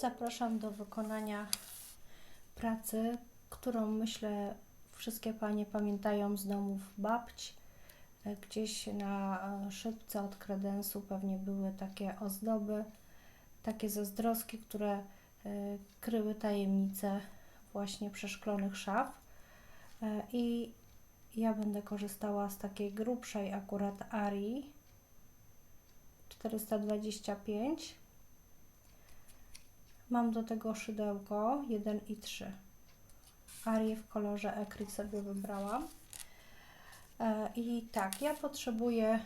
Zapraszam do wykonania pracy, którą myślę wszystkie panie pamiętają z domów babć. Gdzieś na e, szybce od kredensu pewnie były takie ozdoby, takie zazdroski, które e, kryły tajemnice właśnie przeszklonych szaf. E, I ja będę korzystała z takiej grubszej akurat Arii 425. Mam do tego szydełko 1 i 3. Arię w kolorze ekryt sobie wybrałam. E, I tak, ja potrzebuję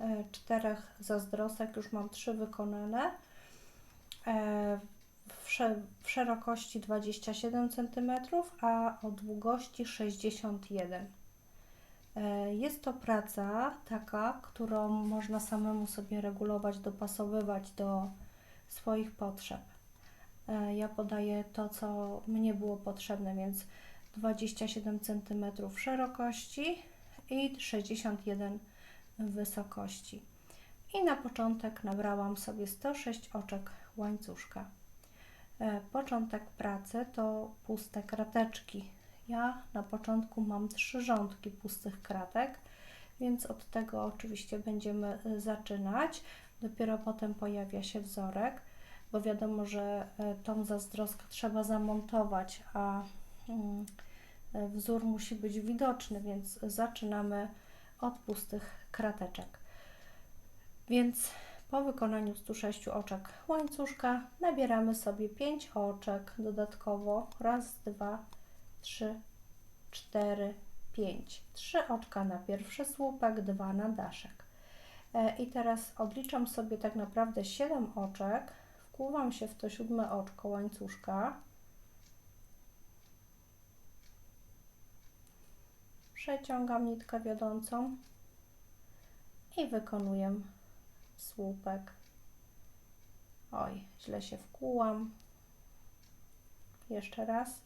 e, czterech zazdrosek, już mam trzy wykonane. E, w, sze- w szerokości 27 cm, a o długości 61 E, Jest to praca taka, którą można samemu sobie regulować, dopasowywać do swoich potrzeb. E, Ja podaję to, co mnie było potrzebne, więc 27 cm szerokości i 61 wysokości. I na początek nabrałam sobie 106 oczek łańcuszka. E, Początek pracy to puste krateczki. Ja na początku mam trzy rządki pustych kratek, więc od tego oczywiście będziemy y, zaczynać. Dopiero potem pojawia się wzorek, bo wiadomo, że e, tą zazdroskę trzeba zamontować, a mm, e, wzór musi być widoczny, więc zaczynamy od pustych krateczek. Więc po wykonaniu 106 oczek łańcuszka nabieramy sobie 5 oczek dodatkowo. Raz, dwa, trzy, cztery, pięć. Trzy oczka na pierwszy słupek, dwa na daszek. E, I teraz odliczam sobie tak naprawdę 7 oczek. Wkłuwam się w to siódme oczko łańcuszka. Przeciągam nitkę wiodącą i wykonuję słupek. Oj, źle się wkłułam. Jeszcze raz.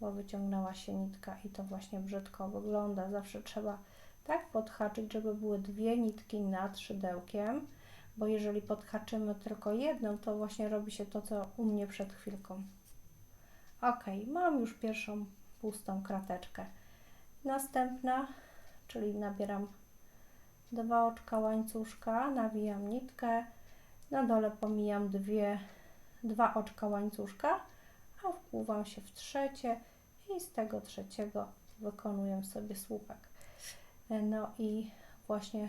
Bo wyciągnęła się nitka i to właśnie brzydko wygląda. Zawsze trzeba tak podhaczyć, żeby były dwie nitki nad szydełkiem, bo jeżeli podhaczymy tylko jedną, to właśnie robi się to, co u mnie przed chwilką. Ok, mam już pierwszą pustą krateczkę. Następna, czyli nabieram dwa oczka łańcuszka, nawijam nitkę, na dole pomijam dwie, dwa oczka łańcuszka, a wpływam się w trzecie i z tego trzeciego wykonuję sobie słupek. No i właśnie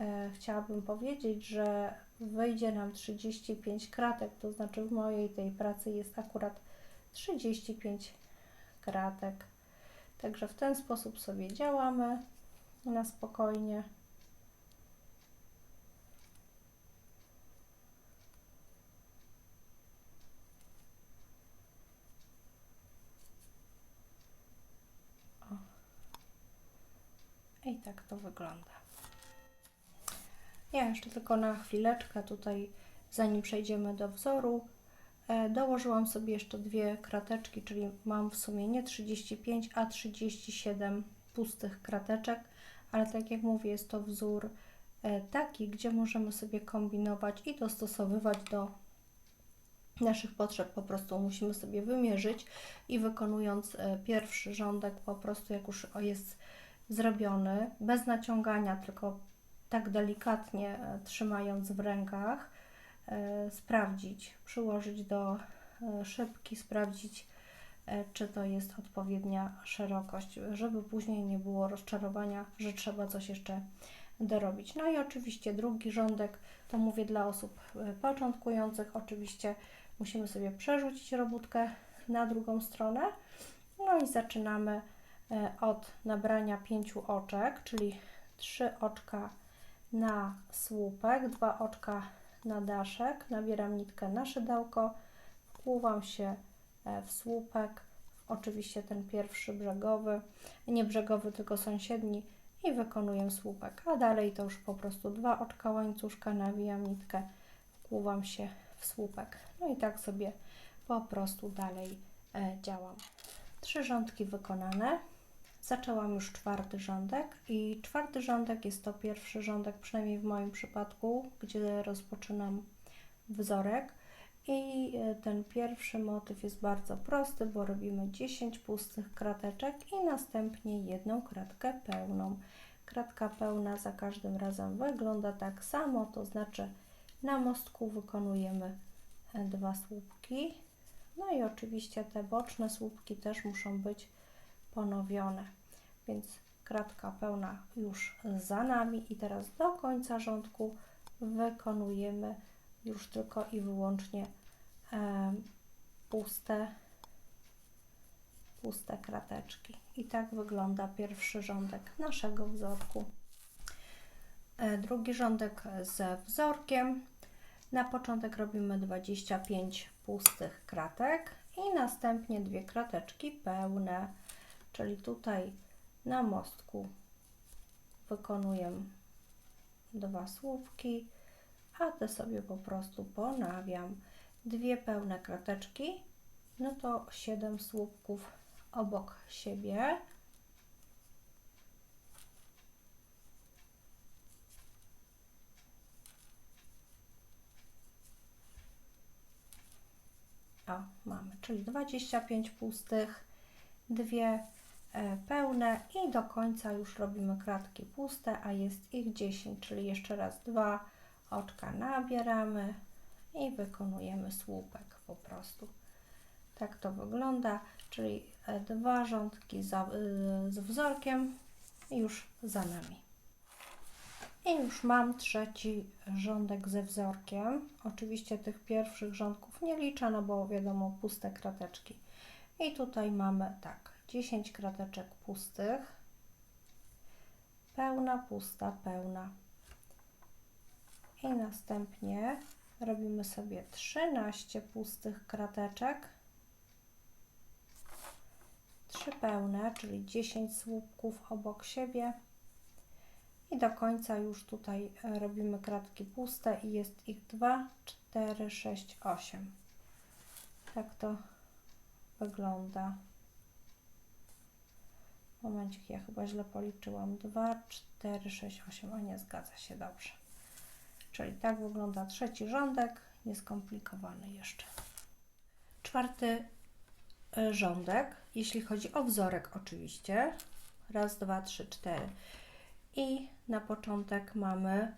e, chciałabym powiedzieć, że wyjdzie nam 35 kratek, to znaczy w mojej tej pracy jest akurat 35 kratek. Także w ten sposób sobie działamy na spokojnie. O. I tak to wygląda. Ja jeszcze tylko na chwileczkę tutaj, zanim przejdziemy do wzoru, e, dołożyłam sobie jeszcze dwie krateczki, czyli mam w sumie nie 35, a 37 pustych krateczek, ale tak jak mówię, jest to wzór e, taki, gdzie możemy sobie kombinować i dostosowywać do naszych potrzeb. Po prostu musimy sobie wymierzyć i wykonując e, pierwszy rządek, po prostu jak już jest zrobiony, bez naciągania, tylko tak delikatnie e, trzymając w rękach, e, sprawdzić, przyłożyć do e, szybki, sprawdzić, czy to jest odpowiednia szerokość, żeby później nie było rozczarowania, że trzeba coś jeszcze dorobić. No i oczywiście drugi rządek, to mówię dla osób początkujących, oczywiście musimy sobie przerzucić robótkę na drugą stronę. No i zaczynamy od nabrania pięciu oczek, czyli trzy oczka na słupek, dwa oczka na daszek, nabieram nitkę na szydełko, wkłuwam się e, w słupek, oczywiście ten pierwszy brzegowy, nie brzegowy, tylko sąsiedni i wykonuję słupek, a dalej to już po prostu dwa oczka łańcuszka, nawijam nitkę, wkłuwam się w słupek. No i tak sobie po prostu dalej e, działam. Trzy rządki wykonane. Zaczęłam już czwarty rządek i czwarty rządek jest to pierwszy rządek, przynajmniej w moim przypadku, gdzie rozpoczynam wzorek. I e, ten pierwszy motyw jest bardzo prosty, bo robimy 10 pustych krateczek i następnie jedną kratkę pełną. Kratka pełna za każdym razem wygląda tak samo, to znaczy na mostku wykonujemy e, dwa słupki. No i oczywiście te boczne słupki też muszą być ponowione. Więc kratka pełna już za nami i teraz do końca rządku wykonujemy już tylko i wyłącznie e, puste, puste krateczki. I tak wygląda pierwszy rządek naszego wzorku. E, drugi rządek ze wzorkiem. Na początek robimy 25 pustych kratek i następnie dwie krateczki pełne, czyli tutaj na mostku wykonuję dwa słupki, a te sobie po prostu ponawiam. Dwie pełne krateczki, no to 7 słupków obok siebie. O, mamy, czyli 25 pustych, dwie pełne i do końca już robimy kratki puste, a jest ich 10, czyli jeszcze raz dwa oczka nabieramy i wykonujemy słupek po prostu. Tak to wygląda, czyli e, dwa rządki za, y, z wzorkiem już za nami. I już mam trzeci rządek ze wzorkiem. Oczywiście tych pierwszych rządków nie liczę, no bo wiadomo, puste krateczki. I tutaj mamy tak, 10 krateczek pustych, pełna, pusta, pełna. I następnie robimy sobie 13 pustych krateczek, 3 pełne, czyli 10 słupków obok siebie i do końca już tutaj e, robimy kratki puste i jest ich 2, 4, 6, 8. Tak to wygląda. Momencik, ja chyba źle policzyłam. 2, 4, 6, 8, a nie zgadza się dobrze. Czyli tak wygląda trzeci rządek, nieskomplikowany jeszcze. Czwarty e, rządek, jeśli chodzi o wzorek oczywiście. Raz, dwa, trzy, cztery. I na początek mamy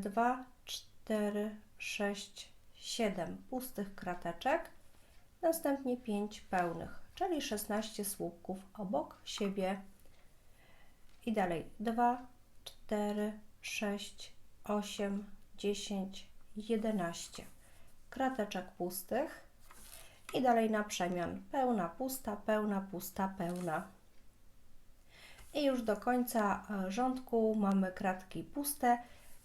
2, 4, 6, 7 pustych krateczek, następnie 5 pełnych, czyli 16 słupków obok siebie. I dalej 2, 4, 6, 8, 10, 11 krateczek pustych i dalej na przemian pełna, pusta, pełna, pusta, pełna. I już do końca e, rządku mamy kratki puste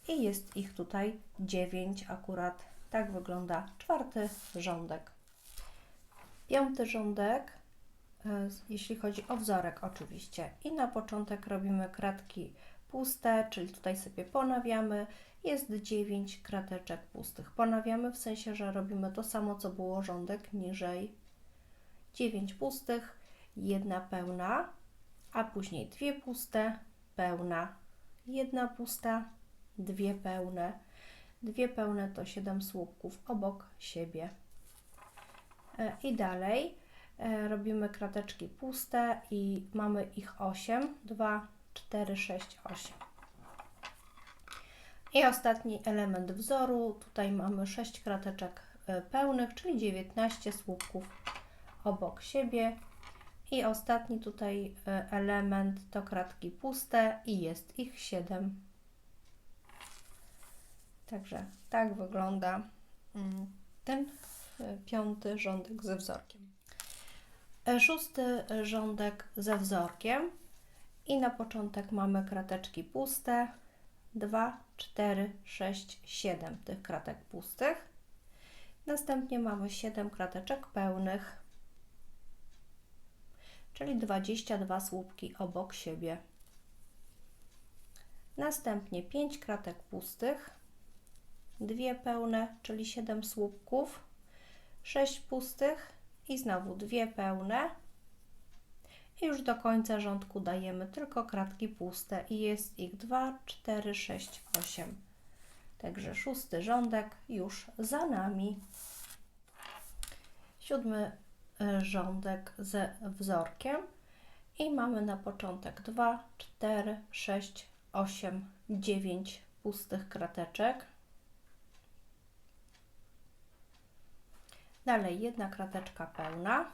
i jest ich tutaj 9 akurat. Tak wygląda czwarty rządek. Piąty rządek, jeśli chodzi o wzorek oczywiście. I na początek robimy kratki puste, czyli tutaj sobie ponawiamy. Jest 9 krateczek pustych. Ponawiamy w sensie, że robimy to samo, co było rządek niżej. 9 pustych, jedna pełna, a później dwie puste, pełna, jedna pusta, dwie pełne. Dwie pełne to 7 słupków obok siebie. E, I dalej e, robimy krateczki puste i mamy ich 8, 2, 4, 6, 8. I ostatni element wzoru, tutaj mamy 6 krateczek e, pełnych, czyli 19 słupków obok siebie. I ostatni tutaj e, element to kratki puste i jest ich 7. Także tak wygląda mm, ten e, piąty rządek ze wzorkiem. Szósty rządek ze wzorkiem i na początek mamy krateczki puste, 2, 4, 6, 7 tych kratek pustych. Następnie mamy 7 krateczek pełnych, czyli 22 słupki obok siebie. Następnie 5 kratek pustych, 2 pełne, czyli 7 słupków, 6 pustych i znowu 2 pełne I już do końca rządku dajemy tylko kratki puste i jest ich 2, 4, 6, 8. Także szósty rządek już za nami. Siódmy y, rządek ze wzorkiem i mamy na początek 2, 4, 6, 8, 9 pustych krateczek. Dalej jedna krateczka pełna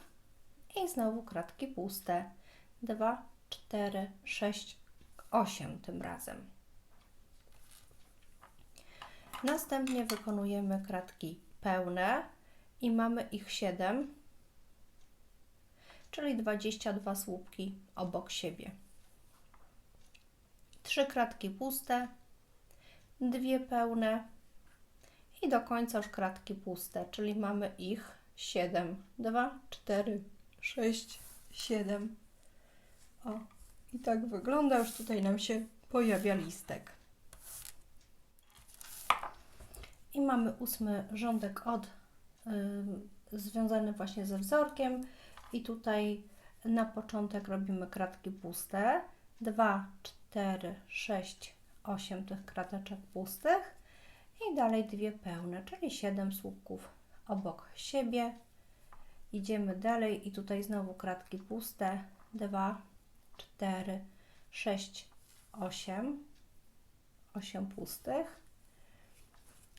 i znowu kratki puste. 2, 4, 6, 8 tym razem. Następnie wykonujemy kratki pełne i mamy ich 7, czyli 22 słupki obok siebie. Trzy kratki puste, dwie pełne i do końca już kratki puste, czyli mamy ich 7, 2, 4, 6, 7. O, i tak wygląda, już tutaj nam się pojawia listek. I mamy ósmy rządek od y, związany właśnie ze wzorkiem i tutaj na początek robimy kratki puste. 2, 4, 6, 8 tych krateczek pustych i dalej dwie pełne, czyli 7 słupków obok siebie. Idziemy dalej i tutaj znowu kratki puste. 2, 4, 6, 8. 8 pustych.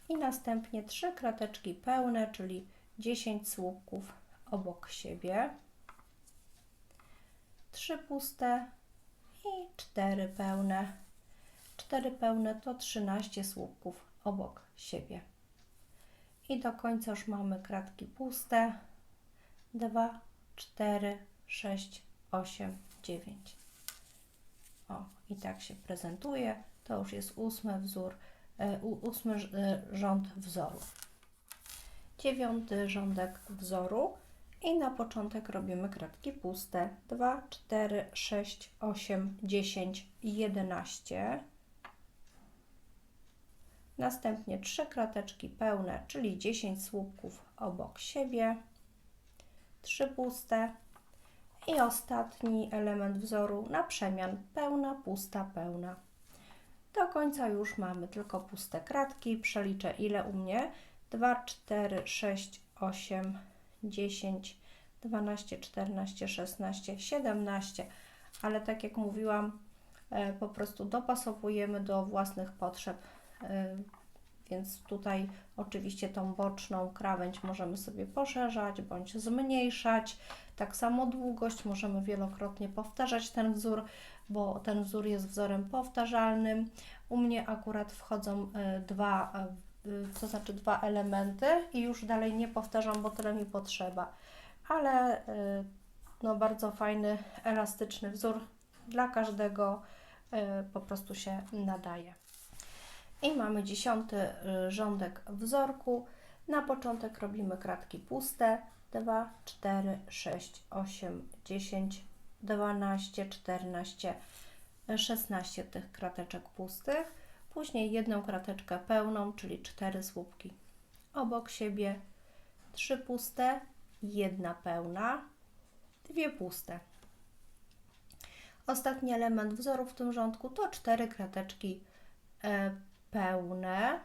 I następnie 3 krateczki pełne, czyli 10 słupków obok siebie. 3 puste i 4 pełne. 4 pełne to 13 słupków obok siebie. I do końca już mamy kratki puste. 2, 4, 6, 8, 9. O, i tak się prezentuje. To już jest ósmy wzór, e, ósmy e, rząd wzoru. Dziewiąty rządek wzoru i na początek robimy kratki puste. 2, 4, 6, 8, 10, 11. Następnie trzy krateczki pełne, czyli 10 słupków obok siebie. Trzy puste. I ostatni element wzoru na przemian pełna, pusta, pełna. Do końca już mamy tylko puste kratki. Przeliczę ile u mnie. 2, 4, 6, 8, 10, 12, 14, 16, 17. Ale tak jak mówiłam, e, po prostu dopasowujemy do własnych potrzeb. E, więc tutaj oczywiście tą boczną krawędź możemy sobie poszerzać bądź zmniejszać. Tak samo długość możemy wielokrotnie powtarzać ten wzór, bo ten wzór jest wzorem powtarzalnym. U mnie akurat wchodzą e, dwa, to znaczy dwa elementy i już dalej nie powtarzam, bo tyle mi potrzeba ale y, no, bardzo fajny, elastyczny wzór dla każdego y, po prostu się nadaje. I mamy dziesiąty y, rządek wzorku. Na początek robimy kratki puste. 2, 4, 6, 8, 10, 12, 14, 16 tych krateczek pustych. Później jedną krateczkę pełną, czyli 4 słupki obok siebie, 3 puste, jedna pełna, dwie puste. Ostatni element wzoru w tym rządku to cztery krateczki e, pełne,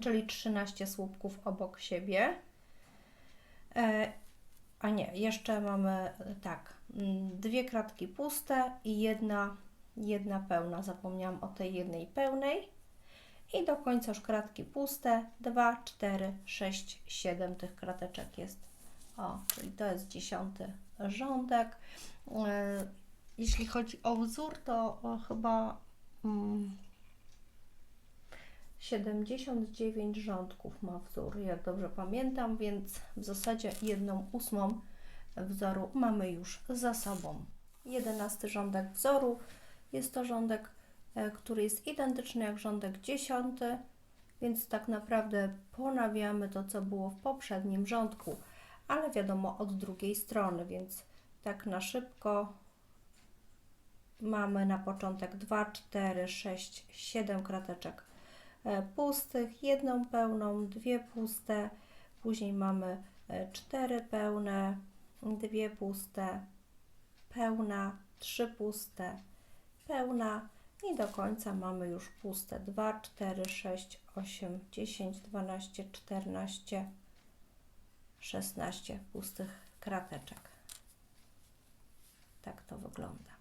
czyli 13 słupków obok siebie. E, a nie, jeszcze mamy tak, dwie kratki puste i jedna, jedna pełna. Zapomniałam o tej jednej pełnej i do końca już kratki puste, 2, 4, 6, 7 tych krateczek jest. O, czyli to jest dziesiąty rządek. Jeśli chodzi o wzór, to chyba 79 mm, rządków ma wzór, jak dobrze pamiętam, więc w zasadzie jedną ósmą wzoru mamy już za sobą. Jedenasty rządek wzoru jest to rządek E, który jest identyczny jak rządek dziesiąty, więc tak naprawdę ponawiamy to, co było w poprzednim rządku, ale wiadomo od drugiej strony, więc tak na szybko mamy na początek 2, 4, 6, 7 krateczek e, pustych, jedną pełną, dwie puste, później mamy 4 e, pełne, dwie puste, pełna, trzy puste, pełna i do końca mamy już puste 2, 4, 6, 8, 10, 12, 14, 16 pustych krateczek. Tak to wygląda.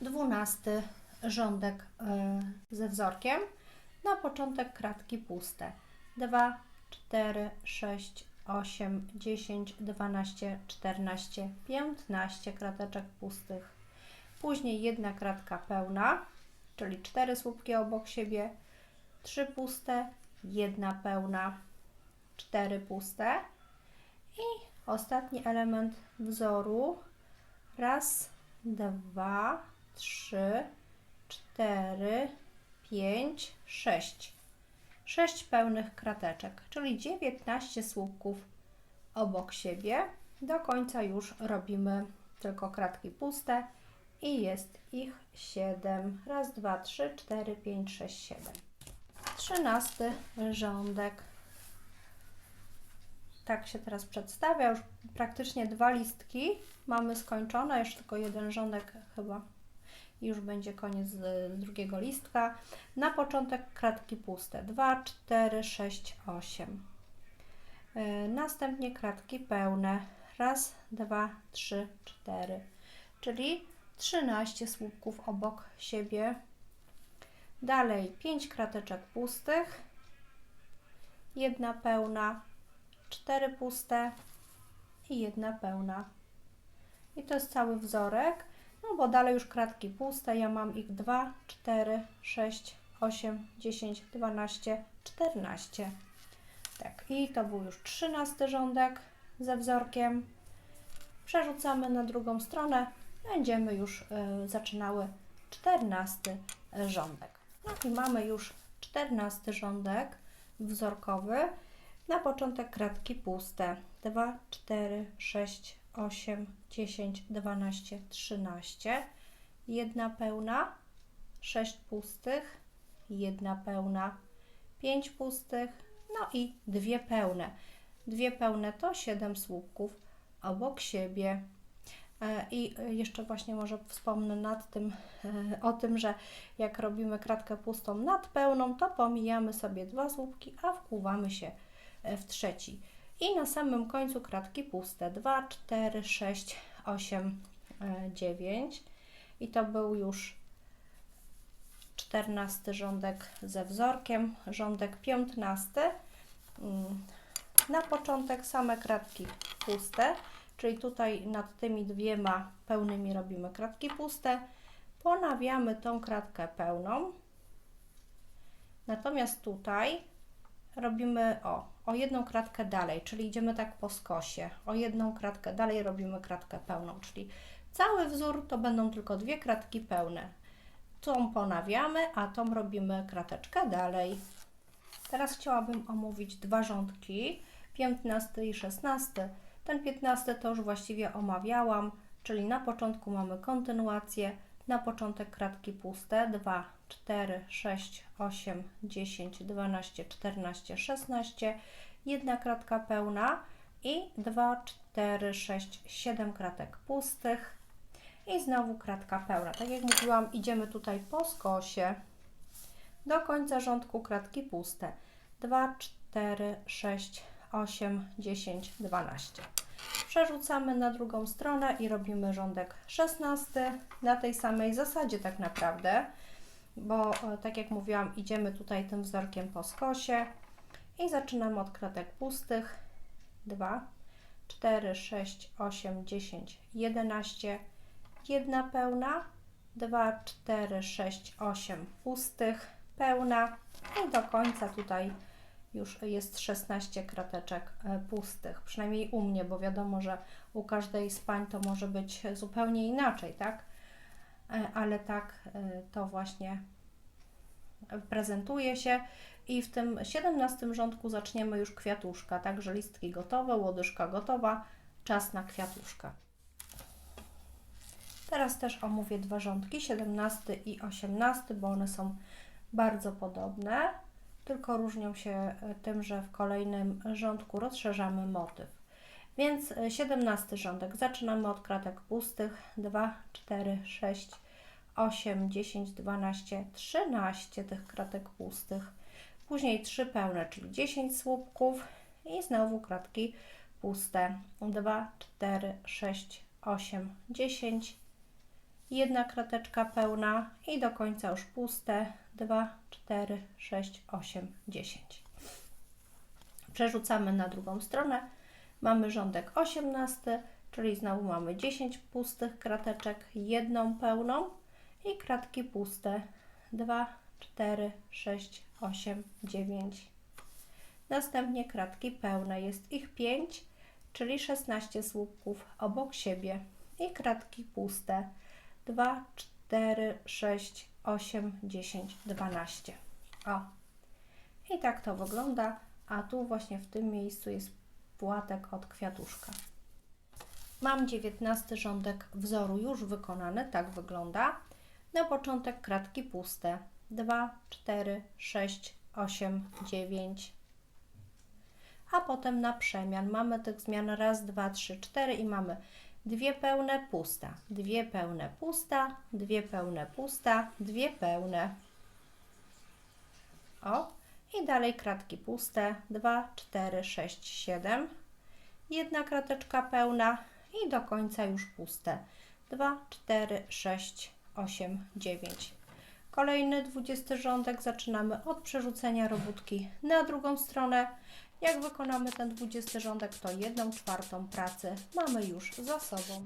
Dwunasty rządek y, ze wzorkiem. Na początek kratki puste. 2, 4, 6, 8, 10, 12, 14, 15 krateczek pustych. Później jedna kratka pełna, czyli cztery słupki obok siebie, trzy puste, jedna pełna, cztery puste i ostatni element wzoru. Raz, dwa, trzy, cztery, pięć, sześć. Sześć pełnych krateczek, czyli 19 słupków obok siebie. Do końca już robimy tylko kratki puste i jest ich 7. Raz, dwa, trzy, cztery, pięć, sześć, siedem. Trzynasty rządek. Tak się teraz przedstawia. Już praktycznie dwa listki mamy skończone. Jeszcze tylko jeden rządek chyba. Już będzie koniec z drugiego listka. Na początek kratki puste. 2, 4, 6, 8. Yy, Następnie kratki pełne. Raz, dwa, trzy, cztery. Czyli 13 słupków obok siebie. Dalej 5 krateczek pustych, jedna pełna, 4 puste i jedna pełna. I to jest cały wzorek, no bo dalej już kratki puste, ja mam ich 2, 4, 6, 8, 10, 12, 14. Tak, i to był już 13 rządek ze wzorkiem. Przerzucamy na drugą stronę, będziemy już y, zaczynały 14 rządek. No i mamy już 14 rządek wzorkowy. Na początek kratki puste. 2, 4, 6, 8, 10, 12, 13. Jedna pełna, 6 pustych, jedna pełna, 5 pustych, no i dwie pełne. Dwie pełne to 7 słupków obok siebie. E, I jeszcze właśnie może wspomnę nad tym, e, o tym, że jak robimy kratkę pustą nad pełną, to pomijamy sobie dwa słupki, a wkłuwamy się e, w trzeci. I na samym końcu kratki puste 2, 4, 6, 8, 9. I to był już 14 rządek ze wzorkiem, rządek 15. Mm, na początek same kratki puste czyli tutaj nad tymi dwiema pełnymi robimy kratki puste, ponawiamy tą kratkę pełną, natomiast tutaj robimy o, o jedną kratkę dalej, czyli idziemy tak po skosie, o jedną kratkę dalej robimy kratkę pełną, czyli cały wzór to będą tylko dwie kratki pełne. Tą ponawiamy, a tą robimy krateczkę dalej. Teraz chciałabym omówić dwa rządki, 15 i 16 ten 15 to już właściwie omawiałam, czyli na początku mamy kontynuację, na początek kratki puste 2, 4, 6, 8, 10, 12, 14, 16, jedna kratka pełna i 2, 4, 6, 7 kratek pustych i znowu kratka pełna. Tak jak mówiłam, idziemy tutaj po skosie do końca rządku kratki puste. 2, 4, 6, 8, 10, 12. Przerzucamy na drugą stronę i robimy rządek 16 na tej samej zasadzie tak naprawdę, bo e, tak jak mówiłam, idziemy tutaj tym wzorkiem po skosie i zaczynamy od kratek pustych. 2, 4, 6, 8, 10, 11, jedna pełna, 2, 4, 6, 8 pustych, pełna. I do końca tutaj już jest 16 krateczek e, pustych, przynajmniej u mnie, bo wiadomo, że u każdej z pań to może być zupełnie inaczej, tak? E, ale tak e, to właśnie prezentuje się i w tym 17 rządku zaczniemy już kwiatuszka, także listki gotowe, łodyżka gotowa, czas na kwiatuszka. Teraz też omówię dwa rządki, 17 i 18, bo one są bardzo podobne tylko różnią się e, tym, że w kolejnym rządku rozszerzamy motyw. Więc y, 17 rządek. Zaczynamy od kratek pustych. 2, 4, 6, 8, 10, 12, 13 tych kratek pustych. Później 3 pełne, czyli 10 słupków i znowu kratki puste. 2, 4, 6, 8, 10. Jedna krateczka pełna i do końca już puste. 2, 4, 6, 8, 10. Przerzucamy na drugą stronę. Mamy rządek 18, czyli znowu mamy 10 pustych krateczek, jedną pełną i kratki puste. 2, 4, 6, 8, 9. Następnie kratki pełne, jest ich 5, czyli 16 słupków obok siebie i kratki puste. 2, 4, 6, 8, 10, 12. O. I tak to wygląda, a tu właśnie w tym miejscu jest płatek od kwiatuszka. Mam 19 rządek wzoru już wykonany, tak wygląda. Na początek kratki puste. 2, 4, 6, 8, 9. A potem na przemian mamy tych zmian raz, dwa, trzy, cztery i mamy dwie pełne, pusta, dwie pełne, pusta, dwie pełne, pusta, dwie pełne. O, i dalej kratki puste, 2, 4, 6, 7. Jedna krateczka pełna i do końca już puste. 2, 4, 6, 8, 9. Kolejny 20 rządek zaczynamy od przerzucenia robótki na drugą stronę. Jak wykonamy ten 20 rządek, to jedną czwartą pracy mamy już za sobą.